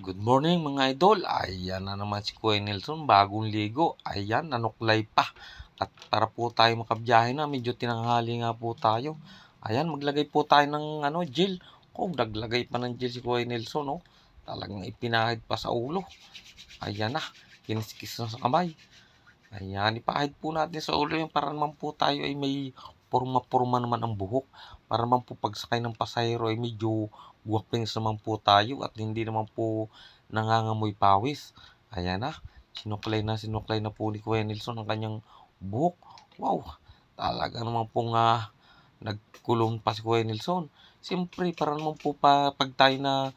Good morning mga idol. Ayan na naman si Kuya Nelson, bagong ligo. Ayan, nanuklay pa. At para po tayo makabiyahe na, medyo tinanghali nga po tayo. Ayan, maglagay po tayo ng ano, gel. Kung naglagay pa ng gel si Kuya Nelson, no? Talagang ipinahid pa sa ulo. Ayan na, kiniskis na sa kamay. Ayan, ipahid po natin sa ulo yung para naman po tayo ay may porma-porma naman ang buhok. Para naman po pagsakay ng pasahero ay medyo guwapings naman po tayo at hindi naman po nangangamoy pawis. Ayan na, sinuklay na sinuklay na po ni Kuya Nelson ang kanyang buhok. Wow, talaga naman po nga nagkulong pa si Kuya Nelson. Siyempre, para naman po pa, pag tayo na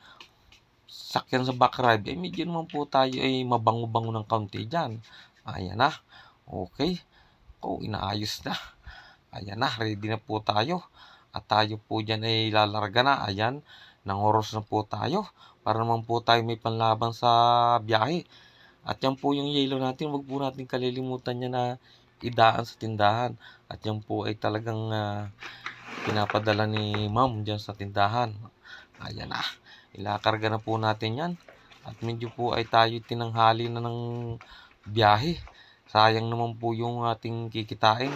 sakyan sa back ride, eh medyo naman po tayo ay mabango-bango ng kaunti dyan. Ayan na, okay. Oh, inaayos na. Ayan na, ready na po tayo. At tayo po dyan ay lalarga na. Ayan, nangoros na po tayo. Para naman po tayo may panlaban sa biyahe. At yan po yung yellow natin. Huwag po natin kalilimutan niya na idaan sa tindahan. At yan po ay talagang ah, pinapadala ni ma'am dyan sa tindahan. Ayan na. Ilakarga na po natin yan. At medyo po ay tayo tinanghali na ng biyahe. Sayang naman po yung ating kikitain.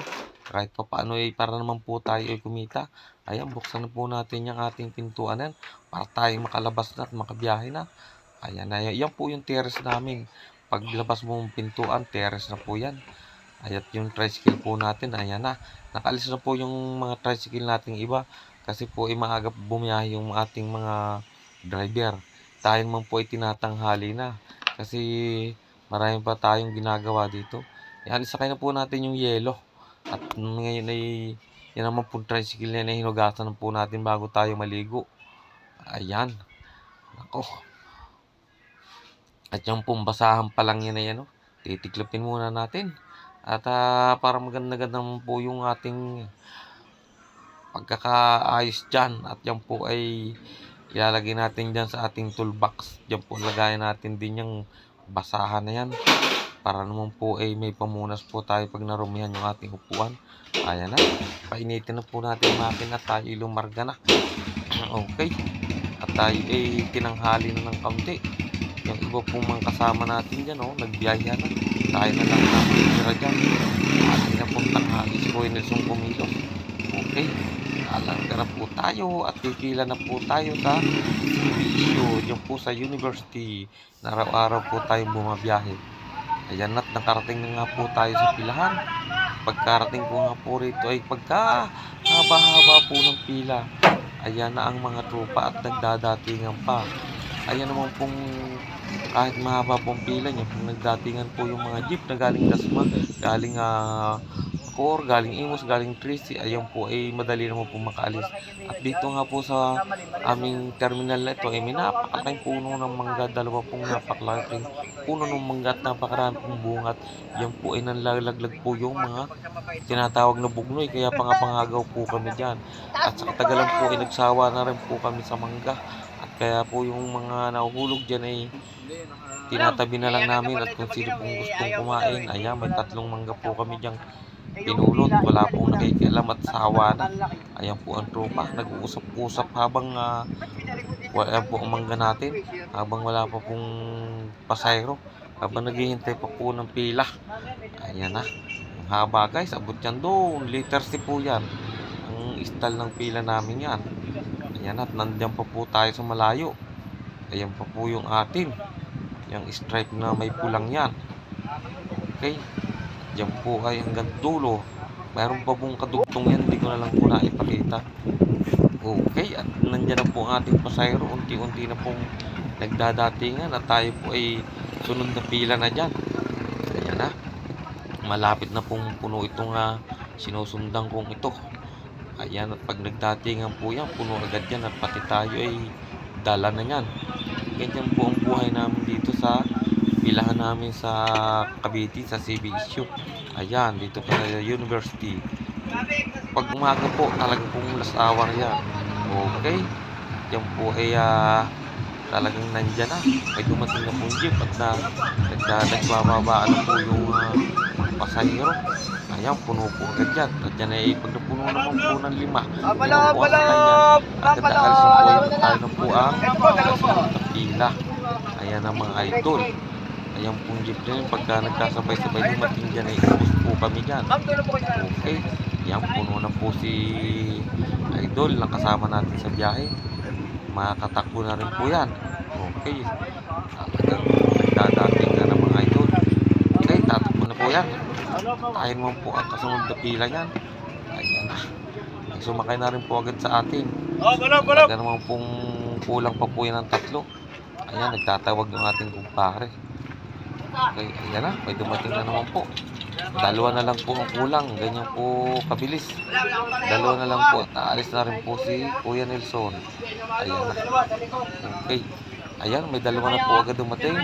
Kahit pa paano ay para naman po tayo ay kumita. Ayan, buksan na po natin yung ating pintuan yan para tayo makalabas na at makabiyahe na. Ayan na, yan po yung terrace namin. Paglabas mo ng pintuan, terrace na po yan. Ayan yung tricycle po natin, ayan na. Nakalis na po yung mga tricycle nating iba kasi po ay maaga bumiyahe yung ating mga driver. Tayo naman po ay tinatanghali na kasi marami pa tayong ginagawa dito. Yan, isakay na po natin yung yelo. At ngayon ay yan naman po tricycle na hinugasan na po natin bago tayo maligo. Ayan. Ako. At yung pong basahan pa lang yan na yan. Oh. Titiklopin muna natin. At ah, para maganda-ganda po yung ating pagkakaayos dyan. At yan po ay ilalagay natin dyan sa ating toolbox. Dyan po lagayan natin din yung basahan na yan. Para naman po ay may pamunas po tayo pag narumihan yung ating upuan. Ayan na. Painitin na po natin yung makina tayo lumarga na. okay. At tayo ay tinanghali na ng kaunti. Yung iba pong mga kasama natin dyan, oh, nagbiyahe na. Tayo na lang natin tira dyan. Ating na pong tanghali si Kuya Nelson Kumilos. Okay. Alang na po tayo at kikila na po tayo sa CBU. Diyan po sa university. Na araw-araw po tayong bumabiyahe. Ayan at nakarating na nga po tayo sa pilahan. Pagkarating ko nga po rito ay pagka haba-haba po ng pila. Ayan na ang mga tropa at nagdadatingan pa. Ayan naman pong kahit mahaba pong pila niya, kung nagdatingan po yung mga jeep na galing Dasma, galing uh, Core, galing Imus, galing Tracy, ayan po ay madali naman po makaalis. At dito nga po sa aming terminal na ito, ay may napakalaking puno ng mangga, dalawa pong napakalaking puno ng mangga at napakarami pong bungat. Yan po ay nanlalaglag po yung mga tinatawag na bugnoy, kaya pangapangagaw po kami dyan. At sa katagalan po ay nagsawa na rin po kami sa mangga. At kaya po yung mga nahuhulog dyan ay tinatabi na lang namin at kung sino pong gustong kumain, ayan, may tatlong mangga po kami dyan pinulot. Wala pong nakikialam at sawa na. Ayan po ang tropa. Nag-uusap-usap habang uh, wala po ang mangga natin. Habang wala pa pong pasayro. Habang naghihintay pa po ng pila. Ayan na. Ang haba guys. Abot yan doon. Liters po yan. Ang style ng pila namin yan. Ayan at nandiyan pa po tayo sa malayo. Ayan pa po yung atin. Yung stripe na may pulang yan. Okay. Diyan po ay hanggang dulo. Mayroon pa pong kadugtong yan. Hindi ko na lang po naipakita. Okay. At nandiyan na po ang ating pasayro. Unti-unti na pong nagdadatingan. At tayo po ay sunod na pila na dyan. Ayan na. Malapit na pong puno itong uh, sinusundan kong ito. Ayan. At pag nagdatingan po yan, puno agad yan. At pati tayo ay dala na yan. Ganyan po ang buhay namin dito sa pilahan namin sa Cavite sa CBSU. Ayan, dito pa sa university. Pag umaga po, talaga pong last hour yan. Okay. Yan po ay uh, talagang nandyan na. May dumating na pong jeep at na nagdadagbababaan na po yung uh, pasahero. Ayan, puno po agad yan. At yan ay pag napuno naman po ng lima. Balop! Agad na alis na po yan. Tayo na po ang pila. Ayan ang mga idol. Ayan pong jeep na yun. Pagka nagkasabay-sabay dumating dyan, ay ubus po kami dyan. Okay. Yan, puno na po si idol na kasama natin sa biyahe. Makakatakbo na rin po yan. Okay. Talagang nagdadating na ng mga idol. Okay, tatakbo na po yan. Tayo naman po ang kasunod na pila yan. Ayan na. Ay, Sumakay na rin po agad sa atin. Talaga naman pong kulang pa po yan ng tatlo. Ayan, nagtatawag yung ating kumpare. Okay, ayan na. May dumating na naman po. Dalawa na lang po ang kulang. Ganyan po kabilis. Dalawa na lang po. At aalis na rin po si Kuya Nelson. Ayan na. Okay. Ayan, may dalawa na po agad dumating.